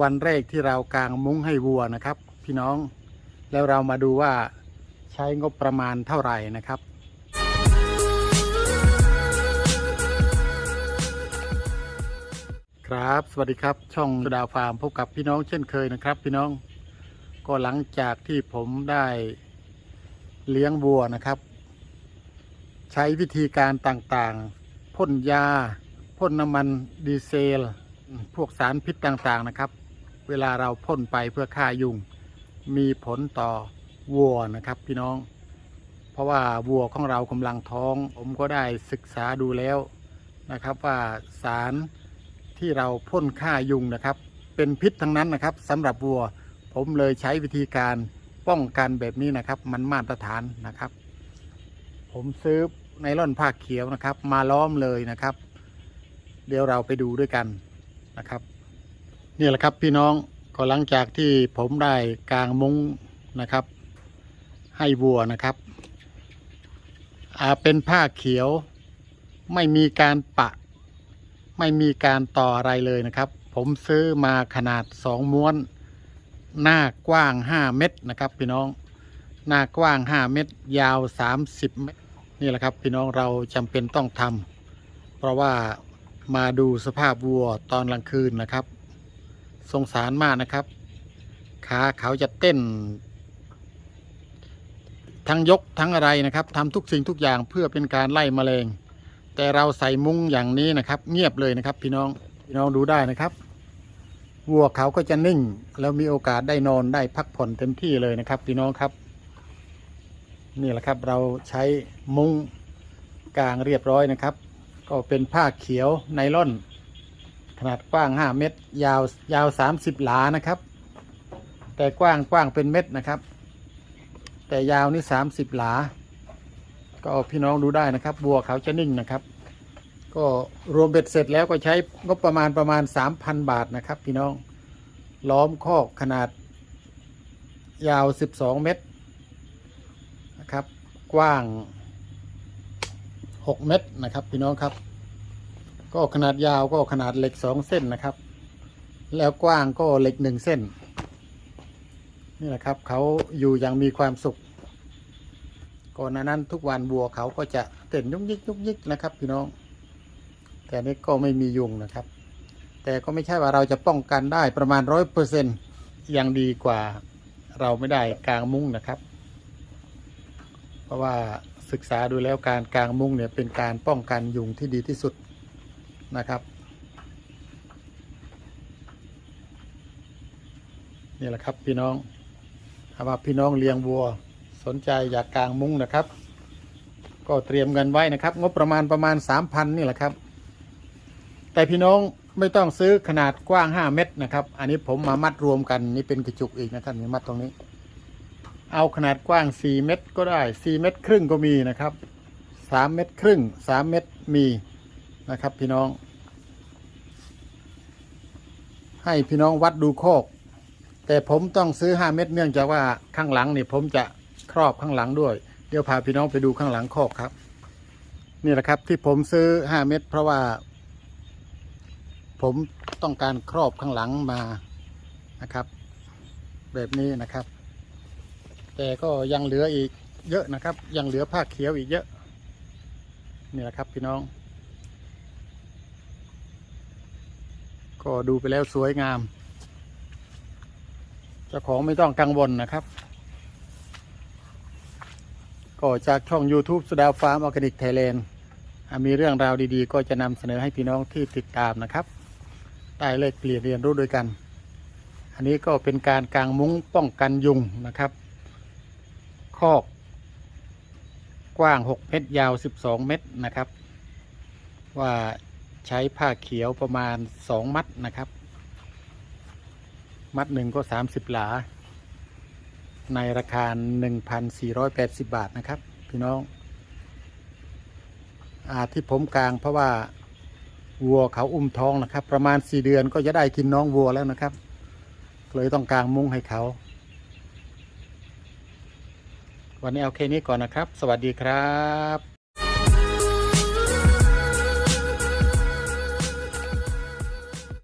วันแรกที่เรากางมุ้งให้วัวนะครับ พี่น้องแล้วเรามาดูว่าใช้งบประมาณเท่าไหร่นะครับ ครับสวัสดีครับช่องสุดาฟาร์มพบกับพี่น้องเช่นเคยนะครับ พี่น้องก็หลังจากที่ผมได้เลี้ยงวัวนะครับ ใช้วิธีการต่างๆพ่นยาพ่นน้ำมันดีเซล พวกสารพิษต่างๆนะครับ เวลาเราพ่นไปเพื่อฆ่ายุง มีผลต่อวัวนะครับพี่น้อง เพราะว่าวัวของเรากำลังท้อง ผมก็ได้ศึกษาดูแล้วนะครับว่าสารที่เราพ่นฆ่ายุงนะครับ เป็นพิษทั้งนั้นนะครับสำหรับวัว ผมเลยใช้วิธีการป้องกันแบบนี้นะครับ มันมาตรฐานนะครับ ผมซื้อไนล่อนผ้าเขียวนะครับ มาล้อมเลยนะครับ เดี๋ยวเราไปดูด้วยกันนะครับ นี่แหละครับพี่น้องก็หลังจากที่ผมได้กางมุ้งนะครับ ให้วัวนะครับอาเป็นผ้าเขียว ไม่มีการปะ ไม่มีการต่ออะไรเลยนะครับ ผมซื้อมาขนาดสองม้วน หน้ากว้าง 5 เมตรนะครับ พี่น้องหน้ากว้าง 5 เมตร ยาว 30 เมตร นี่แหละครับพี่น้องเราจำเป็นต้องทำเพราะว่ามาดูสภาพวัวตอนกลางคืนนะครับ สงสารมากนะครับ ขาเขาจะเต้น ทั้งยกทั้งอะไรนะครับทำทุกสิ่งทุกอย่างเพื่อเป็นการไล่แมลง แต่เราใส่มุ้งอย่างนี้นะครับ เงียบเลยนะครับ พี่น้องพี่น้องดูได้นะครับ วัวเขาก็จะนิ่ง แล้วมีโอกาสได้นอนได้พักผ่อนเต็มที่เลยนะครับ พี่น้องครับ นี่แหละครับเราใช้มุ้งกลางเรียบร้อยนะครับ ก็เป็นผ้าเขียวไนล่อน ขนาดกว้าง 5 เมตร ยาวยาว 30 หลานะครับ แต่กว้างกว้างเป็นเม็ดนะครับ แต่ยาวนี่ 30 หลา ก็พี่น้องดูได้นะครับวัวเขาจะนิ่งนะครับ ก็รวมเบ็ดเสร็จแล้วก็ใช้งบประมาณประมาณ 3,000 บาทนะครับ พี่น้องล้อมคอกขนาด ยาว 12 เมตรนะครับ กว้าง 6 เมตรนะครับ พี่น้องครับ ก็ขนาดยาวก็ขนาดเหล็ก2เส้นนะครับ แล้วกว้างก็เหล็ก1เส้น นี่แหละครับเขาอยู่อย่างมีความสุข ก่อนหน้านั้นทุกวันวัวเขาก็จะเต้นยุกยิกยุกยิกนะครับ พี่น้อง แต่นี้ก็ไม่มียุงนะครับ แต่ก็ไม่ใช่ว่าเราจะป้องกันได้ประมาณร้อยเปอร์เซ็นต์ยังดีกว่าเราไม่ได้กลางมุ้งนะครับ เพราะว่าศึกษาดูแล้วการกลางมุ้งเนี่ยเป็นการป้องกันยุงที่ดีที่สุด นะครับ นี่แหละครับพี่น้องถ้าว่าพี่น้องเลี้ยงวัว สนใจอยากกางมุ้งนะครับ ก็เตรียมเงินไว้นะครับ งบประมาณประมาณ 3,000 นี่แหละครับ แต่พี่น้องไม่ต้องซื้อขนาดกว้าง 5 เมตรนะครับ อันนี้ผมมามัดรวมกันนี่เป็นกระจุกอีกนะครับนี่มัดตรงนี้ เอาขนาดกว้าง 4 เมตรก็ได้ 4 เมตรครึ่งก็มีนะครับ 3 เมตรครึ่ง 3 เมตรมี นะครับ พี่น้อง ให้พี่น้องวัดดูโคก แต่ผมต้องซื้อ5เมตรเนื่องจากว่าข้างหลังนี่ผมจะครอบข้างหลังด้วย เดี๋ยวพาพี่น้องไปดูข้างหลังโคกครับ นี่แหละครับที่ผมซื้อ5เมตรเพราะว่า ผมต้องการครอบข้างหลังมานะครับ แบบนี้นะครับ แต่ก็ยังเหลืออีกเยอะนะครับ ยังเหลือผ้าเขียวอีกเยอะนี่แหละครับพี่น้อง ก็ดูไปแล้วสวยงาม เจ้าของไม่ต้องกังวลนะครับ ก็จากช่อง YouTube สุดาวฟาร์มออร์แกนิกไทยแลนด์มีเรื่องราวดีๆ ก็จะนำเสนอให้พี่น้องที่ติดตามนะครับได้เลขเปลี่ยนเรียนรู้ด้วยกัน อันนี้ก็เป็นการกางมุ้งป้องกันยุงนะครับ คอก กว้าง 6 เมตรยาว 12 เมตรนะครับ ว่า ใช้ผ้าเขียวประมาณ2มัดนะครับ มัดหนึ่งก็30หลา ในราคา1,480บาทนะครับ พี่น้องอาที่ผมกลางเพราะว่าวัวเขาอุ้มท้องนะครับ ประมาณ4เดือนก็จะได้กินน้องวัวแล้วนะครับ เลยต้องกลางมุ้งให้เขา วันนี้เอาแค่นี้ก่อนนะครับ สวัสดีครับ